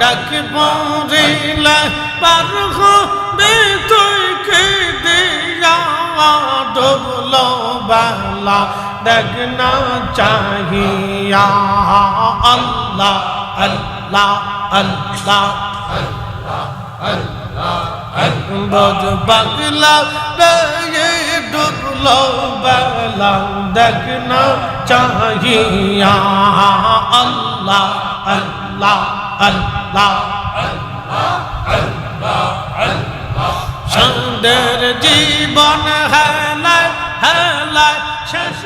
ডাক পড়িলে পার হবে তুই কে দিয়া ডুবল বেলা দেখ না চাহিয়া। আল্লাহ আল্লাহ আল্লাহ বজ বাগলা রে ডুবলো বেলা দেখ না চাহিয়া। আল্লাহ আল্লাহ আল্লাহ সন্দের জীবন হেলায় হেলায় শেষ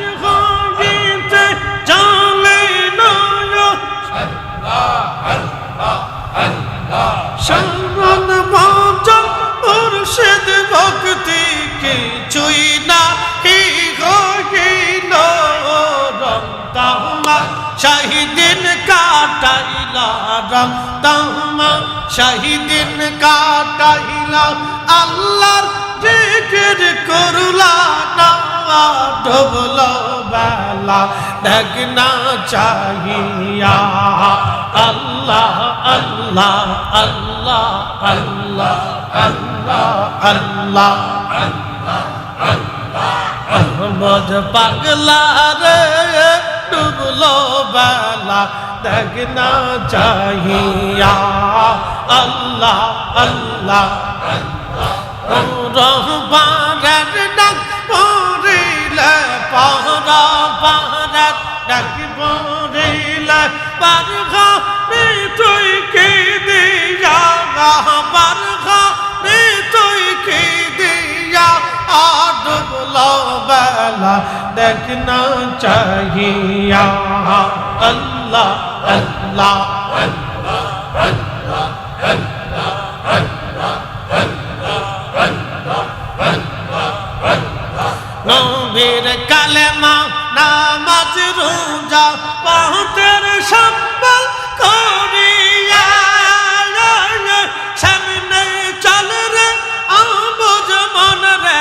রমতামা শাহিদিন কাটাইলা, আল্লাহর জিকির করলা না ডুবল বেলা দেখনা চাহিয়া। আল্লাহ আল্লাহ আল্লাহ আল্লাহ আল্লাহ আল্লাহ আহমদ পাগলা রে ডুবলো বেলা দেখনা চাহিয়া আল্লাহ আল্লাহ রহবানের ডাক পড়িলে পহরা পাহারার ডাক পড়িলে পারঘা রে তুই কি দিয়া পারঘা রে তুই কি দিয়া আডবল বেলা দেখনা চাহিয়া আল্লাহ আল্লাহ নবীর কালেমা নামাজ, রোজা পাহতের সম্বল করিয়া সামনে চল রে আবুজ মন রে।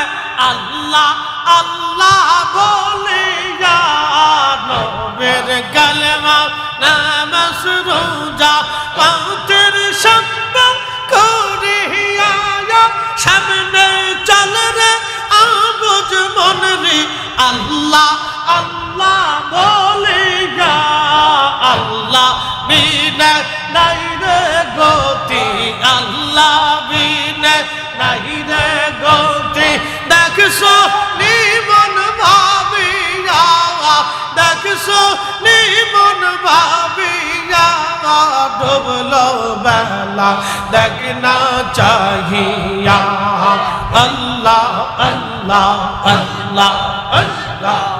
আল্লাহ আল্লাহ বলিয়া নবীর নামাজ, রোজা পাহতের সম্বল করিয়া সামনে চল রে আবুজ মন রে আল্লাহ আল্লাহ বলে যা। আল্লাহ বিনে নাই রে গতি, আল্লাহ বিনে নাই রে গতি। দেখছ দেখছ নিমন ভাবিয়া ডুবলো বেলা দেখনা চাহিয়া আল্লাহ আল্লাহ আল্লাহ আল্লাহ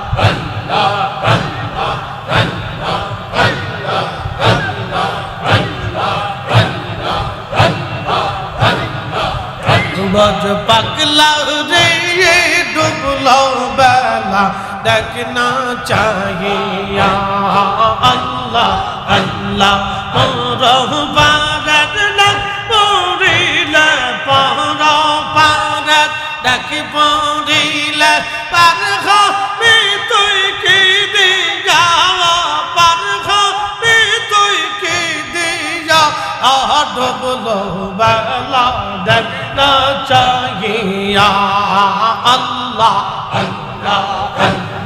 বজ পাগলা রে ডুবলো বেলা দেখনা চাহিয়া আল্লাহ আল্লাহ মোর বারাত ডাক পড়িলে পর পারাত ডাক পড়িলে পার হবে তুই কি দিয়া পার হবে তুই কি দিয়া ডুবলো বেলা দেখনা চাহিয়া আল্লাহ আল্লাহ আল্লাহ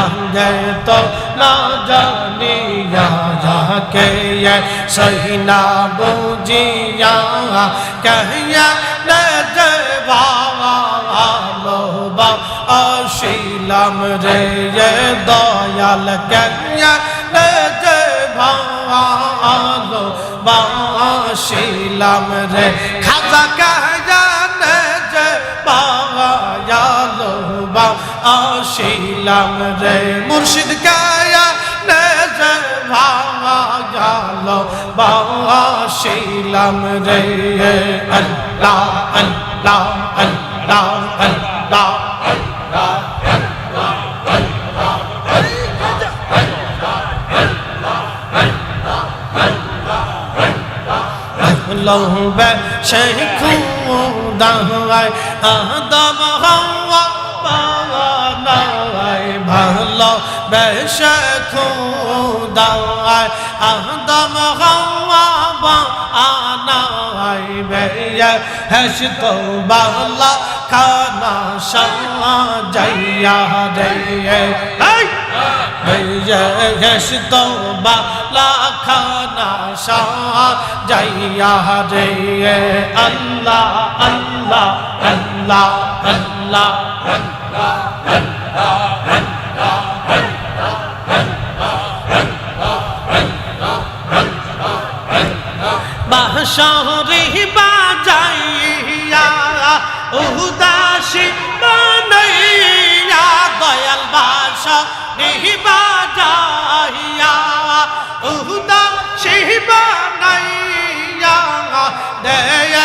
আঙ্গে তো না জানিয়া যাকে সহি না বুঝিয়া কহিয়া না ভালো বা শিলাম রে দয়াল কন্যা রে ভালো বাসিলাম রে। খাজা বা আসিলাম রে মুর্শিদ কায়া নে যে ভালো বাসিলাম রে আল্লাহ আল্লাহ আল্লাহ আল্লাহ লহবে শেখুদায় আদম হওয়া পাওয়ানায় بش خدا آدم غوا با آنا بی هش تو بالا کانا شا جیا دیے হস তোবা লাখানা শাহ যাইয়া রে আল্লাহ আল্লাহ আল্লাহ আল্লাহ আল্লাহ আল্লাহ আল্লাহ আল্লাহ। বাঁশরি বাজাইয়া উদাসী বানাইয়া দয়াল বাসা বাজাইয়া উদাসী বানাইয়া দেয়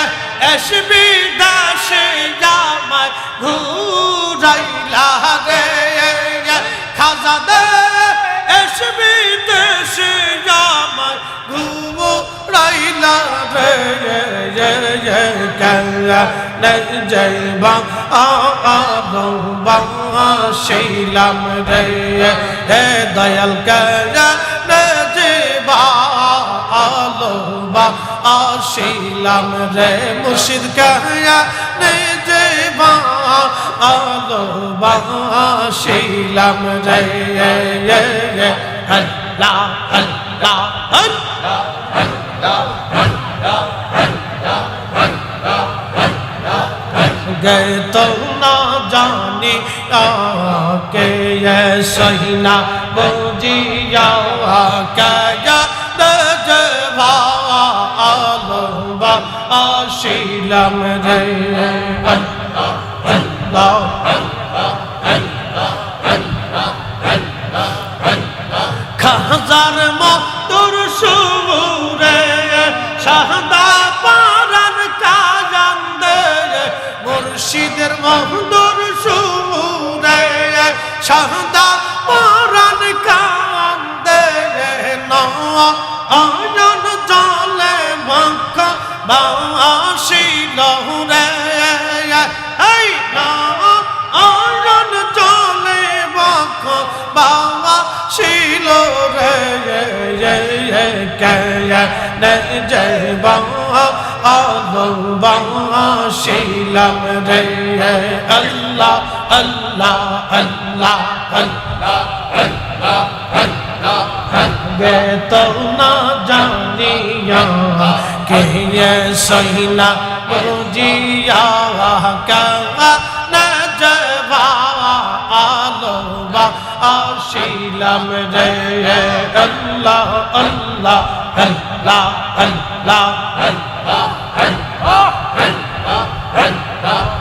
এসবি দাসে জামায় ঘুরাইলা রে খাজা দে এসবি দেশে জামায় ঘুরাইলা রে জয় বা শিলাম রে হে দয়াল করা আলো বা শিলাম রে, মুর্শিদ কয়া যে বা আলো বা শিলাম রে। হল্লা হল্লা হল্লা হল্লা হল্লা হল্লা হল্লা হল্লা গে তো না জানি কে সহিনা বুঝিয়া কাজা দজবা আলবা আশিলাম রে। আল্লাহ আল্লাহ খাজার মতর সুরে, শাহদা পারান কাজান্দে মুর্শিদের মহদর সুরে, শাহদা পারান কান্দে নয়ন জলে মক্ক বাসি লহুরে ছিল জয় শিলাম রে আল্লাহ আল্লাহ আল্লাহ আল্লাহ গে তো না জানিয়া কে সহিনা বুঝিয়া কা না জবা আলো বা আশিলাম রে আল্লাহ আল্লাহ আল্লাহ আল্লাহ আল্লাহ রহরো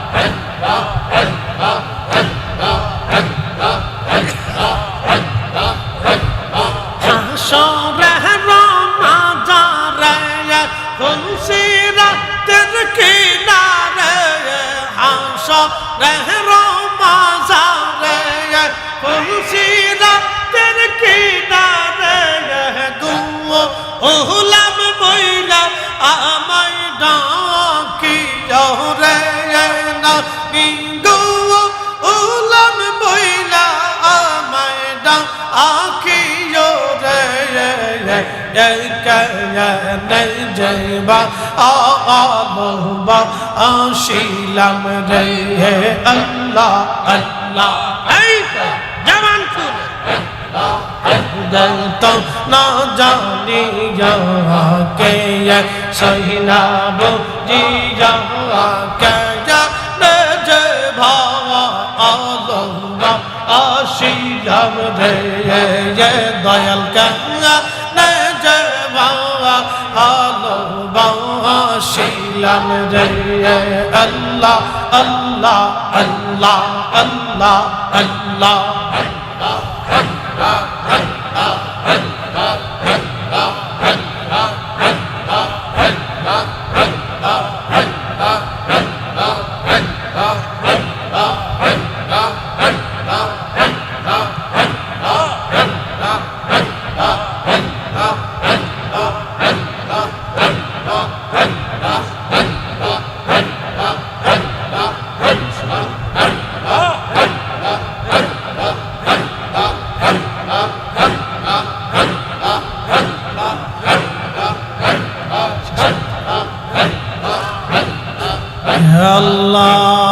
জয়বা আলবা আশিলাম রে আল্লাহ আল্লাহ জবান তো না জানি কে সহিনা বুঝি কে আশিলাম রে দয়াল কাঙ্গা রে আল্লাহ আল্লাহ আল্লাহ আল্লাহ আল্লাহ আল্লাহ আল্লাহ আল্লাহ আল্লাহ আল্লাহ